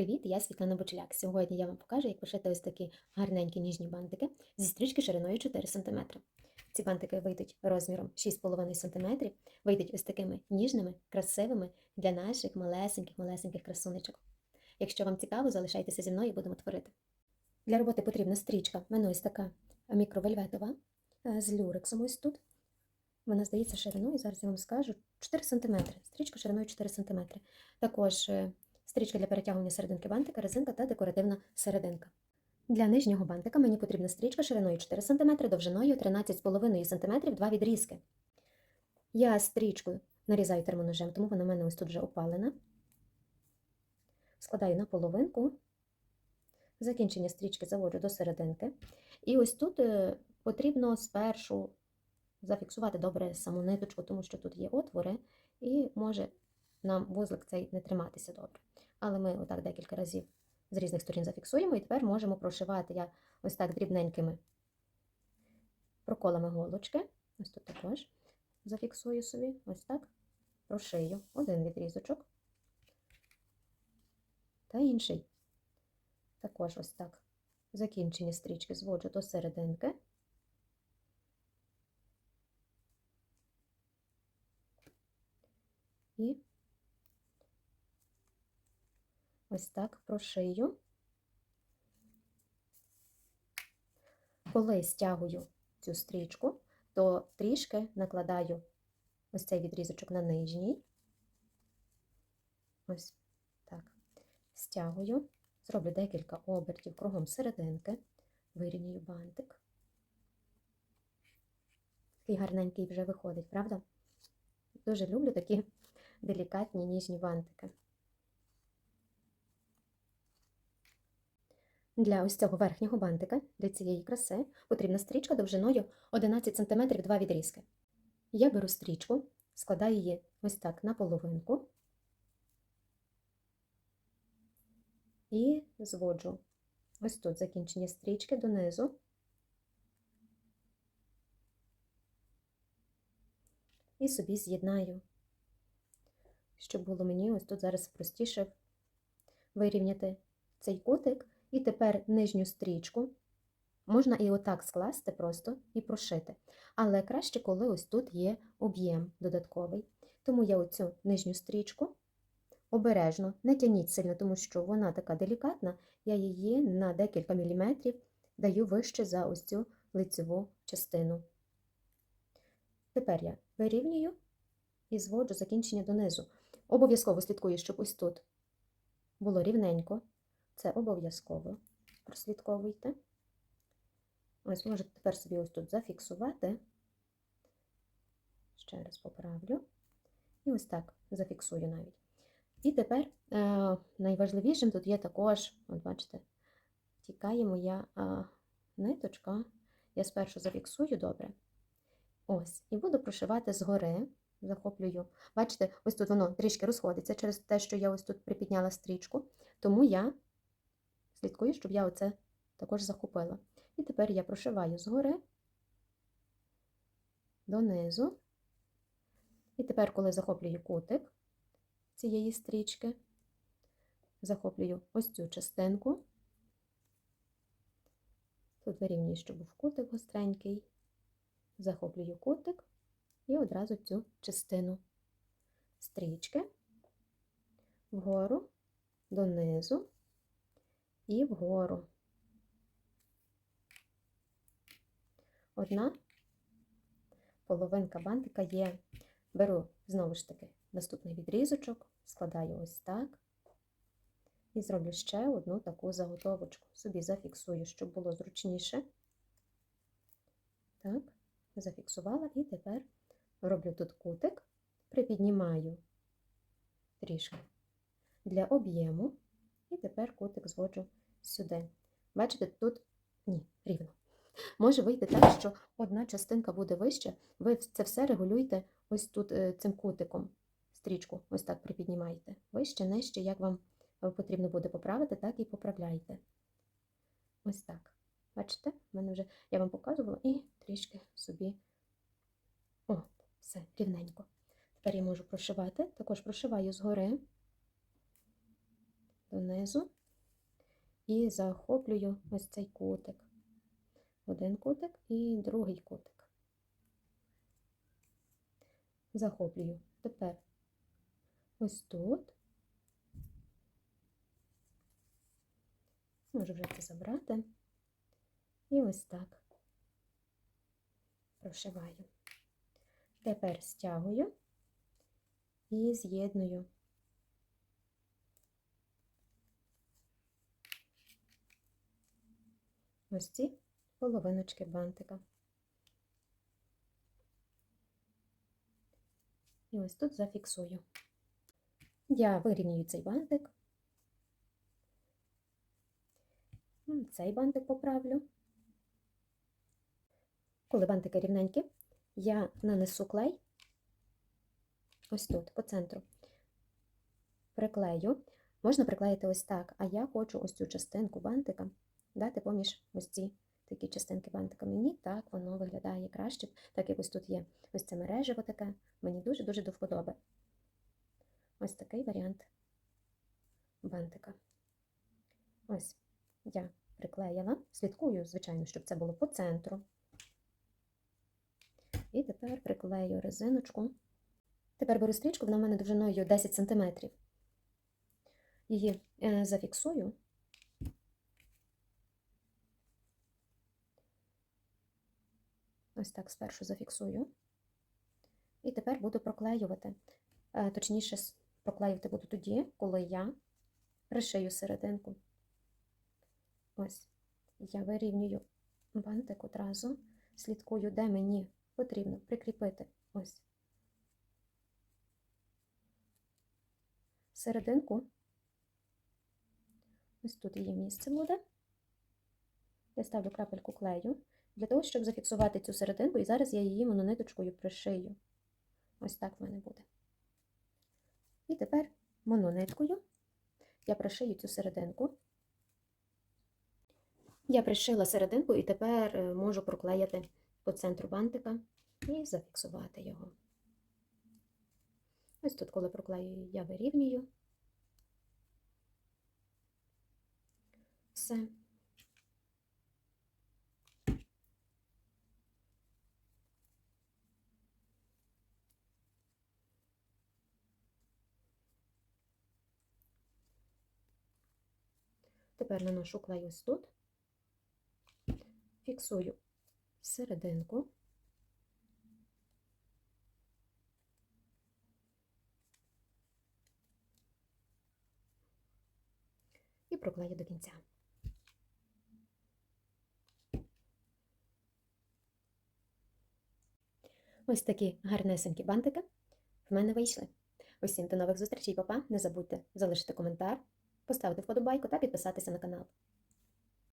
Привіт, я Світлана Бочеляк. Сьогодні я вам покажу, як пошити ось такі гарненькі ніжні бантики зі стрічки шириною 4 см. Ці бантики вийдуть розміром 6,5 см, вийдуть ось такими ніжними, красивими для наших малесеньких-малесеньких красунечок. Якщо вам цікаво, залишайтеся зі мною і будемо творити. Для роботи потрібна стрічка. В мене ось така мікровельветова е, з люрексом ось тут. Вона здається шириною, зараз я вам скажу, 4 см. Стрічка шириною 4 см. Також е, стрічка для перетягування серединки бантика, резинка та декоративна серединка. Для нижнього бантика мені потрібна стрічка шириною 4 см, довжиною 13,5 см, два відрізки. Я стрічку нарізаю термоножем, тому вона в мене ось тут вже опалена. Складаю на половинку. Закінчення стрічки заводжу до серединки. І ось тут е, потрібно спершу зафіксувати добре саму ниточку, тому що тут є отвори, і може нам вузлик цей не триматися добре. Але ми отак декілька разів з різних сторін зафіксуємо, і тепер можемо прошивати я ось так дрібненькими проколами голочки. Ось тут також зафіксую собі, ось так, прошию один відрізочок та інший. Також ось так. Закінчення стрічки зводжу до серединки. І ось так прошию. Коли стягую цю стрічку, то трішки накладаю ось цей відрізочок на нижній. Ось так. Стягую, зроблю декілька обертів кругом серединки, вирівнюю бантик. Такий гарненький вже виходить, правда? Дуже люблю такі делікатні ніжні бантики. Для ось цього верхнього бантика, для цієї краси, потрібна стрічка довжиною 11 см два відрізки. Я беру стрічку, складаю її ось так на половинку і зводжу ось тут закінчення стрічки донизу. І собі з'єднаю, щоб було мені ось тут зараз простіше вирівняти цей кутик. І тепер нижню стрічку можна і отак скласти просто і прошити. Але краще, коли ось тут є об'єм додатковий. Тому я оцю нижню стрічку обережно, не тяніть сильно, тому що вона така делікатна, я її на декілька міліметрів даю вище за ось цю лицеву частину. Тепер я вирівнюю і зводжу закінчення донизу. Обов'язково слідкую, щоб ось тут було рівненько. Це обов'язково прослідковуйте. Ось можете тепер собі ось тут зафіксувати. Ще раз поправлю. І ось так зафіксую навіть. І тепер е, найважливішим тут є також, от бачите, тікає моя е, ниточка. Я спершу зафіксую добре. Ось, і буду прошивати згори, захоплюю. Бачите, ось тут воно трішки розходиться через те, що я ось тут припідняла стрічку, тому я слідкую, щоб я оце також захопила. І тепер я прошиваю згори донизу. І тепер, коли захоплюю кутик цієї стрічки, захоплюю ось цю частинку. Тут вирівнюю, щоб був кутик гостренький, захоплюю кутик і одразу цю частину стрічки вгору, донизу і вгору. Одна половинка бантика є. Беру знову ж таки наступний відрізочок, складаю ось так. І зроблю ще одну таку заготовочку. Собі зафіксую, щоб було зручніше. Так, зафіксувала, і тепер роблю тут кутик, припіднімаю трішки для об'єму, і тепер кутик зводжу сюди. Бачите, тут ні, рівно. Може вийти так, що одна частинка буде вище, ви це все регулюєте ось тут е, цим кутиком. Стрічку, ось так припіднімаєте. Вище, нижче, як вам е, потрібно буде поправити, так і поправляйте. Ось так. Бачите, в мене вже я вам показувала і трішки собі. О, все, рівненько. Тепер я можу прошивати, також прошиваю згори. донизу і захоплюю ось цей кутик. Один кутик і другий кутик. Захоплюю. Тепер ось тут. Можу вже це забрати. І ось так прошиваю. Тепер стягую і з'єдную. Ось ці половиночки бантика. І ось тут зафіксую. Я вирівнюю цей бантик. Цей бантик поправлю. Коли бантики рівненькі, я нанесу клей ось тут, по центру. Приклею. Можна приклеїти ось так, а я хочу ось цю частинку бантика дати поміж ось ці такі частинки бантика. Мені так воно виглядає краще, так як ось тут є ось це мережево таке. Мені дуже-дуже до вподоби. Ось такий варіант бантика. Ось я приклеїла. Слідкую, звичайно, щоб це було по центру. І тепер приклею резиночку. Тепер беру стрічку, вона в мене довжиною 10 см. Її е, зафіксую. Ось так спершу зафіксую. І тепер буду проклеювати. Е, Точніше, проклеювати буду тоді, коли я пришию серединку. Ось, я вирівнюю бантик одразу, слідкую, де мені потрібно прикріпити ось серединку. Ось тут її місце буде. Я ставлю крапельку клею для того, щоб зафіксувати цю серединку, і зараз я її монониточкою пришию. Ось так в мене буде. І тепер монониткою я пришию цю серединку. Я пришила серединку і тепер е, можу проклеїти по центру бантика і зафіксувати його. Ось тут, коли проклеюю, я вирівнюю. Все. Тепер наношу клей ось тут, фіксую серединку. І проклею до кінця. Ось такі гарнесенькі бантики в мене вийшли. Усім до нових зустрічей, папа. Не забудьте залишити коментар, поставити вподобайку та підписатися на канал.